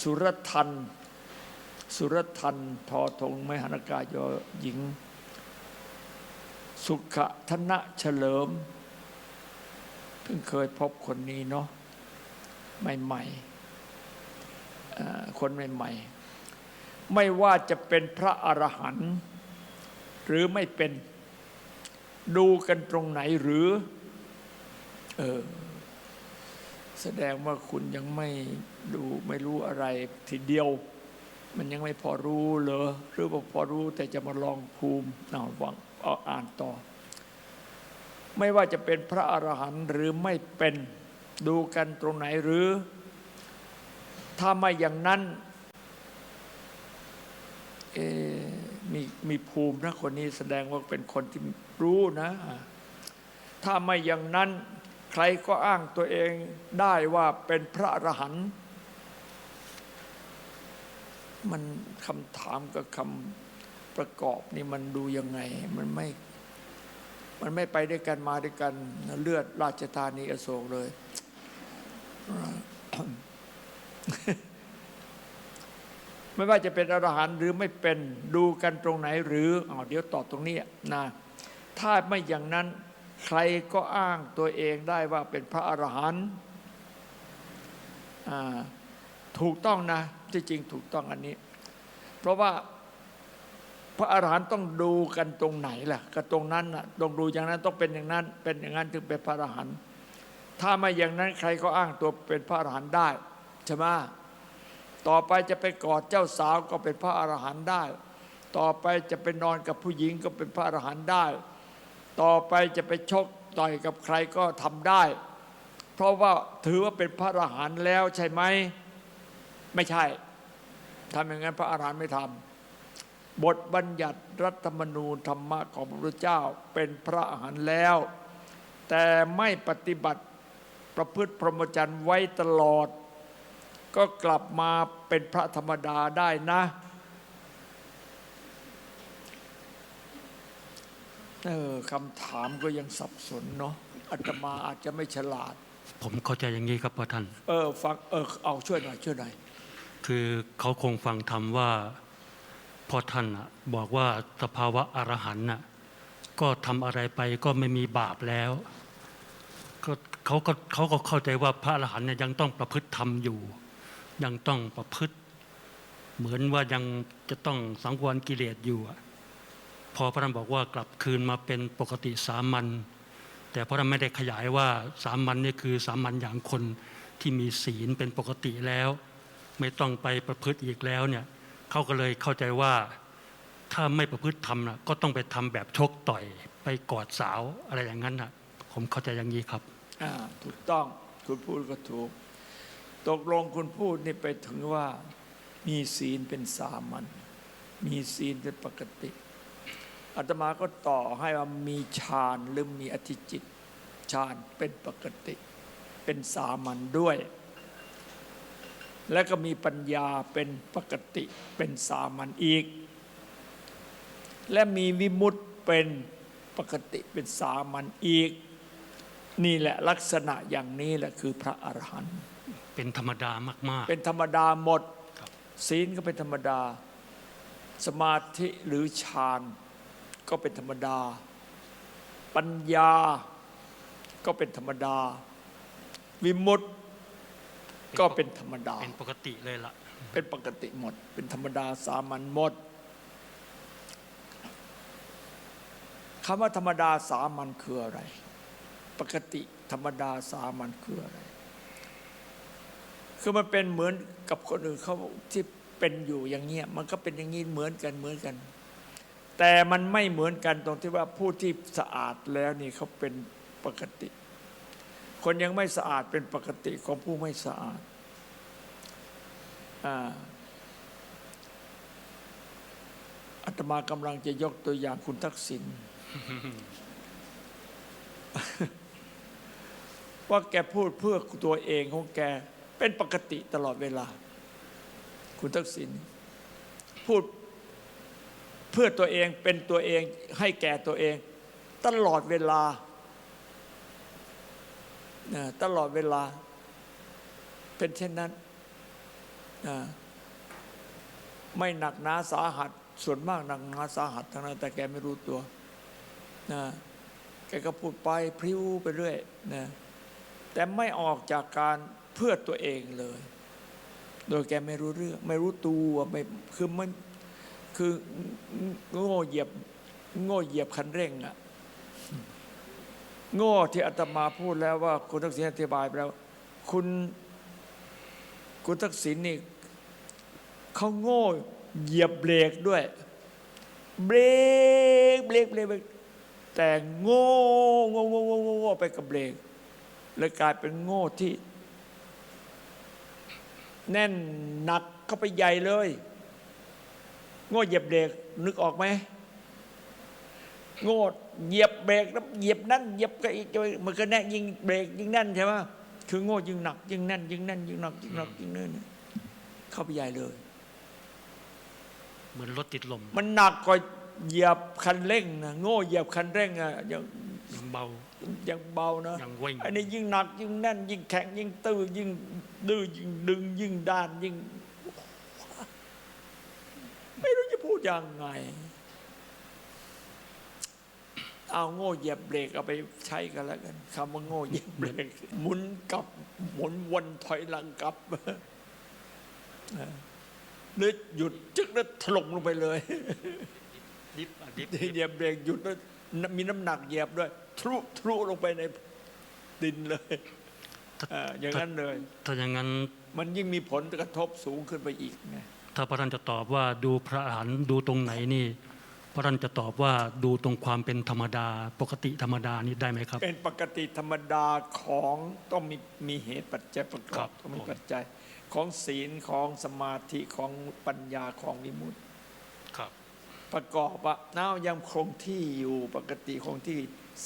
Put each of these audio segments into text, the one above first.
สุรทัน สุรทันทอทงไมหันากายอหญิง สุขธนะเฉลิม เพิ่งเคยพบคนนี้เนาะใหม่ๆคนใหม่ๆ ไม่ว่าจะเป็นพระอรหันต์หรือไม่เป็นดูกันตรงไหนหรือ เออ แสดงว่าคุณยังไม่ดูไม่รู้อะไรทีเดียว มันยังไม่พอรู้เหรอหรือว่าพอรู้แต่จะมาลองภูมิเอาวังเอาอ่านต่อ ไม่ว่าจะเป็นพระอรหันต์หรือไม่เป็นดูกันตรงไหนหรือ ถ้าไม่อย่างนั้นเอมีมีภูมินะคนนี้แสดงว่าเป็นคนที่รู้นะ ถ้าไม่อย่างนั้น ใครก็อ้างตัวเองได้ว่าเป็นพระอรหันต์มันคำถามกับคำประกอบนี่มันดูยังไง มันไม่ มันไม่ไปด้วยกันมาด้วยกันเลือดราชธานีอโศกเลย ไม่ว่าจะเป็นอรหันต์หรือไม่เป็นดูกันตรงไหนหรืออ๋อเดี๋ยวตอบตรงนี้นะถ้าไม่อย่างนั้น ใครก็อ้างตัวเองได้ว่าเป็นพระอรหันต์ถูกต้องนะที่จริงถูกต้องอันนี้ เพราะว่าพระอรหันต์ต้องดูกันตรงไหนล่ะก็ตรงนั้นน่ะต้องดูอย่างนั้นต้องเป็นอย่างนั้น เป็นอย่างนั้นถึงเป็นพระอรหันต์ถ้าไม่อย่างนั้นใครก็อ้างตัวเป็นพระอรหันต์ได้ใช่ไหมต่อไปจะไปกอดเจ้าสาวก็เป็นพระอรหันต์ได้ ต่อไปจะไปนอนกับผู้หญิงก็เป็นพระอรหันต์ได้ ต่อไปจะไปชกต่อยกับใครก็ทำได้ เพราะว่าถือว่าเป็นพระอรหันต์แล้วใช่ไหมไม่ใช่ทำอย่างนั้นพระอรหันต์ไม่ทำบทบัญญัติรัฐธรรมนูญธรรมะของพระพุทธเจ้าเป็นพระอรหันต์แล้ว แต่ไม่ปฏิบัติประพฤติพรหมจรรย์ไว้ตลอด ก็กลับมาเป็นพระธรรมดาได้นะ เออคำถามก็ยังสับสนเนาะอาตมาอาจจะไม่ฉลาด ผมเข้าใจอย่างนี้ครับพ่อท่าน เออฟังเออเอาช่วยหน่อยช่วยหน่อยคือเขาคงฟังธรรมว่าพ่อท่านน่ะบอกว่าสภาวะอรหันต์น่ะก็ทำอะไรไปก็ไม่มีบาปแล้วก็เขาก็เขาก็เข้าใจว่าพระอรหันต์เนี่ยยังต้องประพฤติธรรมอยู่ ยังต้องประพฤติ เหมือนว่ายังจะต้องสังวรกิเลสอยู่ อพอพระท่านบอกว่ากลับคืนมาเป็นปกติสามัญแต่พระท่านไม่ได้ขยายว่าสามัญนี่คือสามัญอย่างคนที่มีศีลเป็นปกติแล้ว ไม่ต้องไปประพฤติอีกแล้วเนี่ยเขาก็เลยเข้าใจว่าถ้าไม่ประพฤติธรรมนะก็ต้องไปทำแบบชกต่อยไปกอดสาวอะไรอย่างนั้นนะผมเข้าใจอย่างนี้ครับถูกต้องคุณพูดก็ถูก ตกลงคุณพูดนี่ไปถึงว่ามีศีลเป็นสามัญมีศีลเป็นปกติ อาตมาก็ต่อให้ว่ามีฌานหรือมีอธิจิตฌานเป็นปกติ เป็นสามัญด้วย และก็มีปัญญาเป็นปกติเป็นสามัญอีก และมีวิมุตติเป็นปกติเป็นสามัญอีก นี่แหละลักษณะอย่างนี้แหละคือพระอรหันต์เป็นธรรมดามากเป็นธรรมดาหมดครับศีลก็เป็นธรรมดา สมาธิหรือฌาน ก็เป็นธรรมดา ปัญญาก็เป็นธรรมดา วิมุตติๆก็เป็นธรรมดา เป็นปกติเลยละเป็นปกติหมด เป็นธรรมดาสามัญหมดคำว่าธรรมดาสามัญคืออะไร ปกติธรรมดาสามัญคืออะไร คือมันเป็นเหมือนกับคนอื่นเขาที่เป็นอยู่อย่างเงี้ย มันก็เป็นอย่างนี้เหมือนกันเหมือนกัน แต่มันไม่เหมือนกันตรงที่ว่าผู้ที่สะอาดแล้วนี่เขาเป็นปกติ คนยังไม่สะอาดเป็นปกติของผู้ไม่สะอาดอาตมากำลังจะยกตัวอย่างคุณทักษิณว่าแกพูดเพื่อตัวเองของแกเป็นปกติตลอดเวลา คุณทักษิณพูด เพื่อตัวเองเป็นตัวเองให้แก่ตัวเอง ตลอดเวลานะตลอดเวลา เป็นเช่นนั้นนะไม่หนักหนาสาหัส ส่วนมากหนักหนาสาหัสทั้งนั้นแต่แกไม่รู้ตัวนะแกก็พูดไปพริ้วไปเรื่อยนะแต่ไม่ออกจากการเพื่อตัวเองเลย โดยแกไม่รู้เรื่อง ไม่รู้ตัวไม่คือมัน คือโง่เหยียบโง่เหยียบคันเร่งอะโง่ที่อาตมาพูดแล้วว่า คุณทักษิณอธิบายไปแล้ว คุณคุณทักษิณนี่เขาโง่เหยียบเบรกด้วย เบรกเบรกเบรกแต่โง่โง่โง่โง่โง่โง่ไปกับเบรกเลยกลายเป็นโง่ที่ แน่นหนักเข้าไปใหญ่เลย โง่เหยียบเบรกนึกออกไหมโง่เหยียบเบรกแล้วเหยียบนั่นเหยียบก็อีกมันก็แน่ยิงเบรกยิงแน่นใช่ไหมคือโง่ยิงหนักยิงแน่นยิงแน่นยิงหนักยิงหนักยิงแน่นเข้าไปใหญ่เลย เหมือนรถติดลม มันหนักกว่าเหยียบคันเร่งนะโง่เหยียบคันเร่งอะยังยังเบายังเบานะยังวิ่งอันนี้ยิ่งหนักยิ่งแน่น ยิ่งแข็งยิ่งตื้อยิ่งดื้อยิ่งดึงยิ่งด้านยิ่ง ไม่รู้จะพูด ยังไง เอาโง่เหยียบเบรกเอาไปใช้กันแล้วกันคำว่าโง่เหยียบเบรกหมุนกลับหมุนวนถอยหลังกลับหรือหยุดจึกแล้วถล่มลงไปเลยดิฟอะดิฟเหยียบเบรกหยุดแล้วมีน้ำหนักเหยียบด้วยทะลุทะลุลงไปในดินเลยเอ่ออย่างนั้นเลย ถ้าอย่างนั้น มันยิ่งมีผลกระทบสูงขึ้นไปอีกไง ถ้าพระท่านจะตอบว่าดูพระอรหันต์ดูตรงไหนนี่ พระท่านจะตอบว่าดูตรงความเป็นธรรมดา ปกติธรรมดานี่ได้ไหมครับ เป็นปกติธรรมดาของต้องมีมีเหตุปัจจัยประกครัอบบต้องมีปัจจัยของศีลของสมาธิของปัญญาของวิมุตติครับประกอบว่าน้ายังคงที่อยู่ปกติคงที่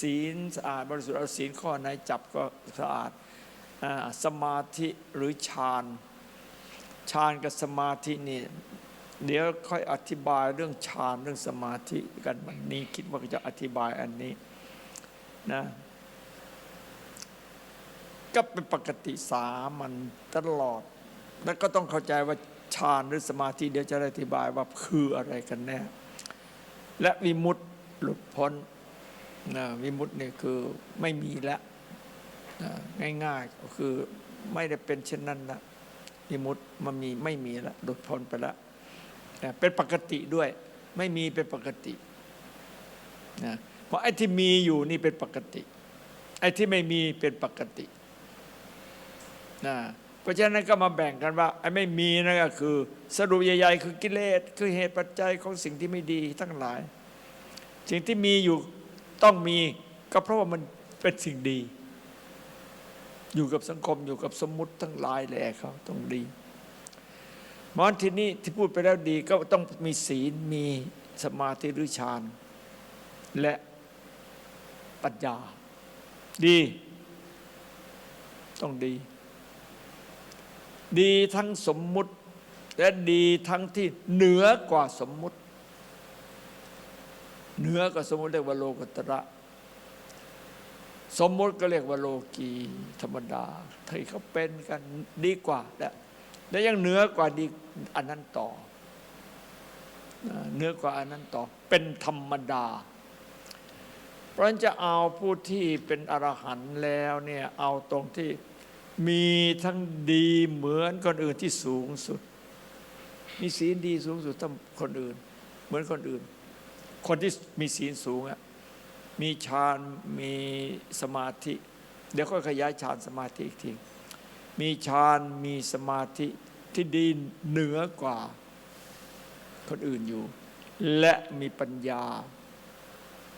ศีลสะอาดบริสุทธิ์เอาศีลข้อไหนจับก็สะอาดอ่าสมาธิหรือฌาน ฌานกับสมาธินี่เดี๋ยวค่อยอธิบายเรื่องฌานเรื่องสมาธิกันวันนี้คิดว่าจะอธิบายอันนี้นะก็เป็นปกติสามันตลอด แล้วก็ต้องเข้าใจว่าฌานหรือสมาธิเดี๋ยวจะอธิบายว่าคืออะไรกันแน่ และวิมุตติหลุดพ้นนะวิมุตตินี่คือไม่มีแล้วนะง่ายๆก็คือไม่ได้เป็นเช่นนั้นละ วิมุตติมันมีไม่มีแล้วหลุดพ้นไปแล้วนะเป็นปกติด้วย ไม่มีเป็นปกตินะเพราะไอ้ที่มีอยู่นี่เป็นปกติ ไอ้ที่ไม่มีเป็นปกตินะเพราะฉะนั้นก็มาแบ่งกันว่าไอ้ไม่มีนั่นก็คือ สรุปใหญ่ๆคือกิเลสคือเหตุปัจจัยของสิ่งที่ไม่ดีทั้งหลาย สิ่งที่มีอยู่ต้องมีก็เพราะว่ามันเป็นสิ่งดี อยู่กับสังคมอยู่กับสมมุติทั้งหลายแหละเขาต้องดีมอนที่นี้ที่พูดไปแล้วดีก็ต้องมีศีลมีสมาธิหรือฌานและปัญญา ดี ต้องดี ดีทั้งสมมุติ และดีทั้งที่เหนือกว่าสมมุติ เหนือกว่าสมมุติเรียกว่าโลกุตระ สมมุติก็เรียกว่าโลกีธรรมดาที่เขาเป็นกันดีกว่าและและยังเหนือกว่าดีอันนั้นต่อเหนือกว่าอันนั้นต่อ เป็นธรรมดา เพราะฉะนั้นจะเอาผู้ที่เป็นอรหันต์แล้วเนี่ยเอาตรงที่มีทั้งดีเหมือนคนอื่นที่สูงสุด มีศีลดีสูงสุดเท่าคนอื่น เหมือนคนอื่น คนที่มีศีลสูงอะ มีฌานมีสมาธิ เดี๋ยวค่อยขยายฌานสมาธิอีกที มีฌานมีสมาธิที่ดีเหนือกว่าคนอื่นอยู่ และมีปัญญา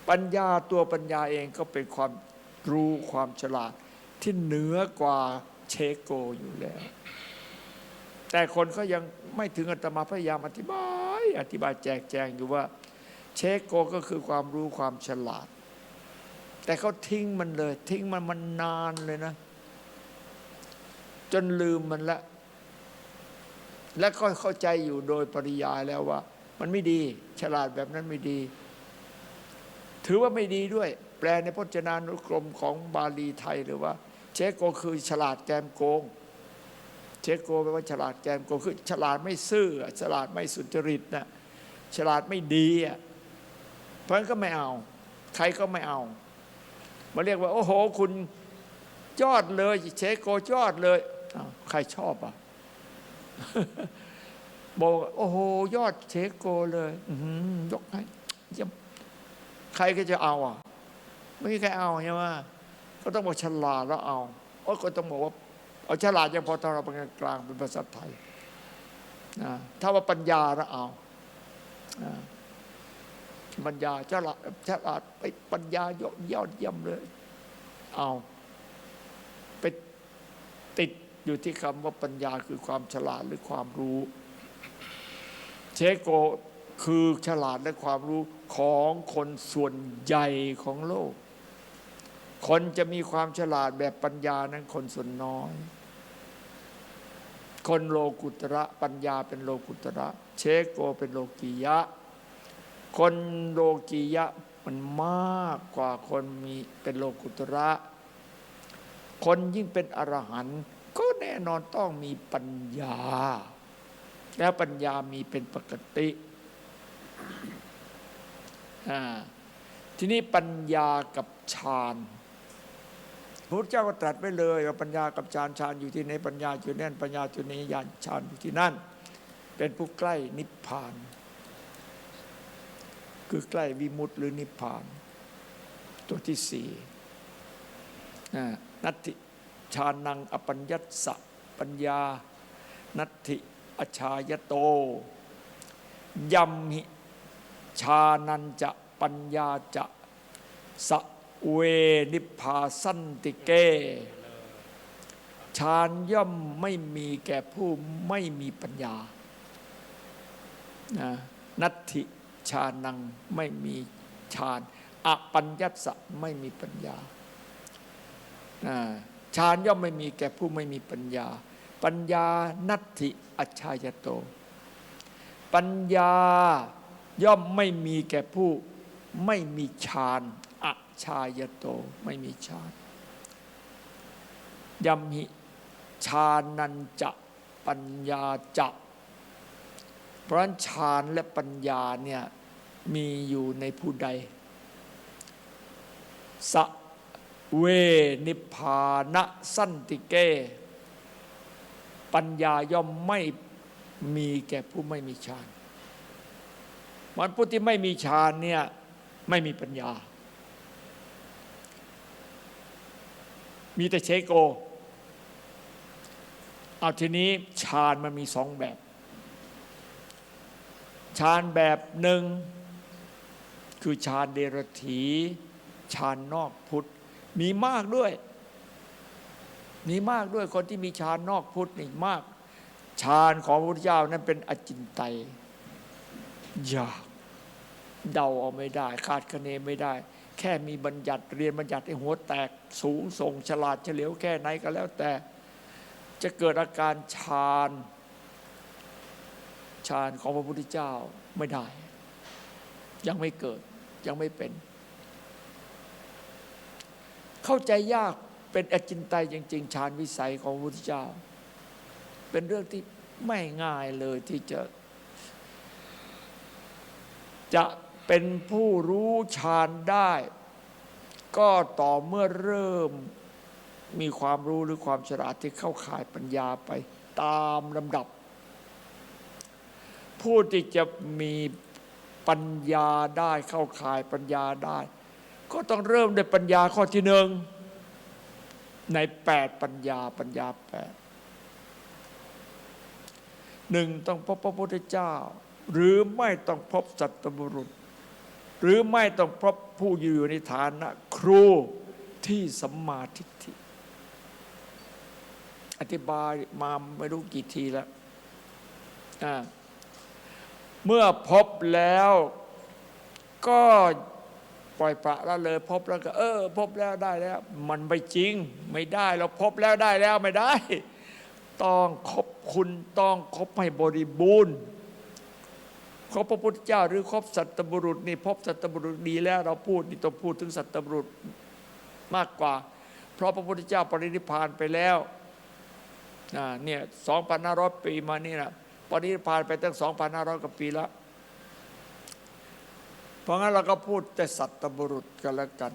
ปัญญาตัวปัญญาเองก็เป็นความรู้ความฉลาดที่เหนือกว่าเชโกอยู่แล้ว แต่คนก็ยังไม่ถึงอาตมาพยายามอธิบาย อธิบายแจกแจงอยู่ว่า เชโกก็คือความรู้ความฉลาด แต่เขาทิ้งมันเลย ทิ้งมันมันนานเลยนะ จนลืมมันละ และก็เข้าใจอยู่โดยปริยายแล้วว่า มันไม่ดี ฉลาดแบบนั้นไม่ดี ถือว่าไม่ดีด้วย แปลในพจนานุกรมของบาลีไทยหรือว่า เชโกคือฉลาดแกมโกง เชโกแปลว่าฉลาดแกมโกงคือฉลาดไม่ซื่อ ฉลาดไม่สุจริตนะฉลาดไม่ดีอะเพราะฉะนั้นก็ไม่เอา ใครก็ไม่เอา มาเรียกว่า โอ้โห คุณยอดเลยเชโกยอดเลยใครชอบอะบอกโอ้โห ยอดเชโกเลยยกให้ยใครก็จะเอาอะ ไม่มีใครเอาใช่ไหมก็ต้องบอกฉลาดแล้วเอาโอ้ก็ต้องบอกว่าเอาฉลาดยังพอถ้าเราเป็นกลางเป็นภาษาไทยนะถ้าว่าปัญญาแล้วเอา ปัญญาฉลาดฉลาดไปปัญญายอดยอดเยี่ยมเลย เอาไปติดอยู่ที่คำว่าปัญญาคือความฉลาดหรือความรู้ เชโกคือฉลาดและความรู้ของคนส่วนใหญ่ของโลก คนจะมีความฉลาดแบบปัญญานั้นคนส่วนน้อย คนโลกุตระปัญญาเป็นโลกุตระ เชโกเป็นโลกียะ คนโลกียะมันมากกว่าคนมีเป็นโลกุตระ คนยิ่งเป็นอรหันต์ก็แน่นอนต้องมีปัญญา แล้วปัญญามีเป็นปกติทีนี้ปัญญากับฌานพระพุทธเจ้าก็ตรัสไว้เลยว่าปัญญากับฌานฌานอยู่ที่ไหนปัญญาอยู่นั่นปัญญาอยู่ในญาณฌานอยู่ที่นั่น เป็นผู้ใกล้นิพพาน คือใกล้วิมุตติหรือนิพพาน ตัวที่สี่นัตติฌานังอปัญญัสสะปัญญา นัตถิอชายโตยัมหิชานันจะปัญญาจะสะเวนิพพาสันติเกฌานย่อมไม่มีแก่ผู้ไม่มีปัญญานะนัตถิ ชานังไม่มีฌานอปัญญัสสะไม่มีปัญญาฌานย่อมไม่มีแก่ผู้ไม่มีปัญญา ปัญญานัตถิอชายโต ปัญญาย่อมไม่มีแก่ผู้ไม่มีฌานอชายโตไม่มีฌานยัมหิฌานันจะปัญญาจะ เพราะฉันฌานและปัญญาเนี่ยมีอยู่ในผู้ใดสะเวนิพพานะสันติเก ปัญญาย่อมไม่มีแก่ผู้ไม่มีฌานมันผู้ที่ไม่มีฌานเนี่ยไม่มีปัญญา มีแต่เชโก เอาทีนี้ฌานมันมีสองแบบ ฌานแบบหนึ่ง คือฌานเดรถีฌานนอกพุทธ มีมากด้วย มีมากด้วยคนที่มีฌานนอกพุทธนี่มากฌานของพระพุทธเจ้านั้นเป็นอจินไตยยากเดาเอาไม่ได้ คาดคะเนไม่ได้ แค่มีบัญญัติเรียนบัญญัติให้หัวแตกสูงส่งฉลาดเฉลียวแค่ไหนก็แล้วแต่ จะเกิดอาการฌาน ฌานของพระพุทธเจ้าไม่ได้ ยังไม่เกิดยังไม่เป็น เข้าใจยากเป็นอจินไตยจริง ๆฌานวิสัยของพระพุทธเจ้า เป็นเรื่องที่ไม่ง่ายเลยที่จะ จะเป็นผู้รู้ฌานได้ ก็ต่อเมื่อเริ่มมีความรู้หรือความฉลาดที่เข้าข่ายปัญญาไปตามลำดับ ผู้ที่จะมีปัญญาได้เข้าข่ายปัญญาได้ ก็ต้องเริ่มด้วยปัญญาข้อที่หนึ่งในแปดปัญญาปัญญาแปดหนึ่งต้องพบพระพุทธเจ้า หรือไม่ต้องพบสัตบุรุษ หรือไม่ต้องพบผู้อยู่ในฐานะครูที่สัมมาทิฏฐิอธิบายมาไม่รู้กี่ทีแล้วอ่า เมื่อพบแล้ว ก็ปล่อยปละละเลย พบแล้วก็ เออ พบแล้วได้แล้ว มันไม่จริง ไม่ได้เราพบแล้วได้แล้วไม่ได้ ต้องคบคุณต้องคบให้บริบูรณ์คบพระพุทธเจ้าหรือคบสัตบุรุษนี่พบสัตบุรุษดีแล้ว เราพูดนี่ต้องพูดถึงสัตบุรุษมากกว่า เพราะพระพุทธเจ้าปรินิพานไปแล้วอ่าเนี่ย2,500ปีมานี่นะ ปณิพานไปตั้ง 2,500 กว่าปีแล้ว เพราะงั้นเราก็พูดแต่สัตบุรุษกันแล้วกัน